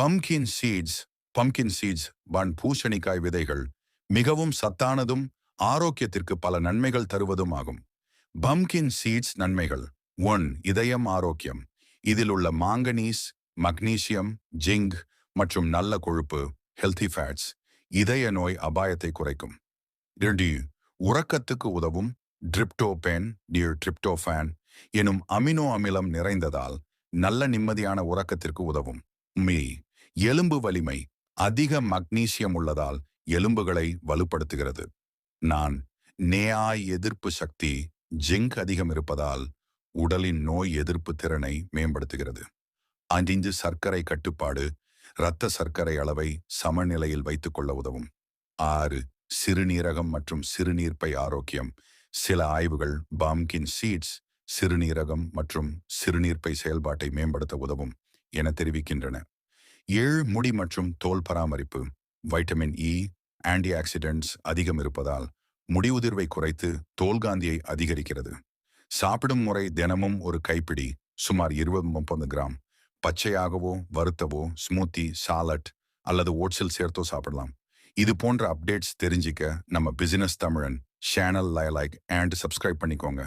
Pumpkin seeds pumpkin seeds பன் பூசணிக்காய் விதைகள் மிகவும் சத்தானதும் ஆரோக்கியத்திற்கு பல நன்மைகள் தருவதும் ஆகும். பம்கின் சீட்ஸ் நன்மைகள். ஒன் இதயம் ஆரோக்கியம். இதில் உள்ள மாங்கனீஸ் மக்னீசியம் ஜிங்க் மற்றும் நல்ல கொழுப்பு ஹெல்தி ஃபேட்ஸ் இதய நோய் அபாயத்தை குறைக்கும். இரண்டு உறக்கத்துக்கு உதவும் ட்ரிப்டோபேன் டியூ ட்ரிப்டோஃபேன் எனும் அமினோ அமிலம் நிறைந்ததால் நல்ல நிம்மதியான உறக்கத்திற்கு உதவும். மீ எலும்பு வலிமை அதிக மக்னீசியம் உள்ளதால் எலும்புகளை வலுப்படுத்துகிறது. நான் நேயாய் எதிர்ப்பு சக்தி ஜிங்க் அதிகம் இருப்பதால் உடலின் நோய் எதிர்ப்பு திறனை மேம்படுத்துகிறது. அஞ்சிஞ்சு சர்க்கரை கட்டுப்பாடு இரத்த சர்க்கரை அளவை சமநிலையில் வைத்துக் கொள்ள உதவும். ஆறு சிறுநீரகம் மற்றும் சிறுநீர்ப்பை ஆரோக்கியம். சில ஆய்வுகள் பாம்கின் சீட்ஸ் சிறுநீரகம் மற்றும் சிறுநீர்ப்பை செயல்பாட்டை மேம்படுத்த உதவும் என தெரிவிக்கின்றன. ஏழு முடி மற்றும் தோல் பராமரிப்பு வைட்டமின் இ ஆன்டி ஆக்சிடென்ட்ஸ் அதிகம் இருப்பதால் முடி உதிர்வை குறைத்து தோல்காந்தியை அதிகரிக்கிறது. சாப்பிடும் முறை தினமும் ஒரு கைப்பிடி சுமார் இருபது முப்பது கிராம். பச்சையாகவோ வறுத்தவோ ஸ்மூத்தி சாலட் அல்லது ஓட்ஸில் சேர்த்தோ சாப்பிடலாம். இது போன்ற அப்டேட்ஸ் தெரிஞ்சிக்க நம்ம பிசினஸ் தமிழன் சேனல் லைக் அண்ட் சப்ஸ்கிரைப் பண்ணிக்கோங்க.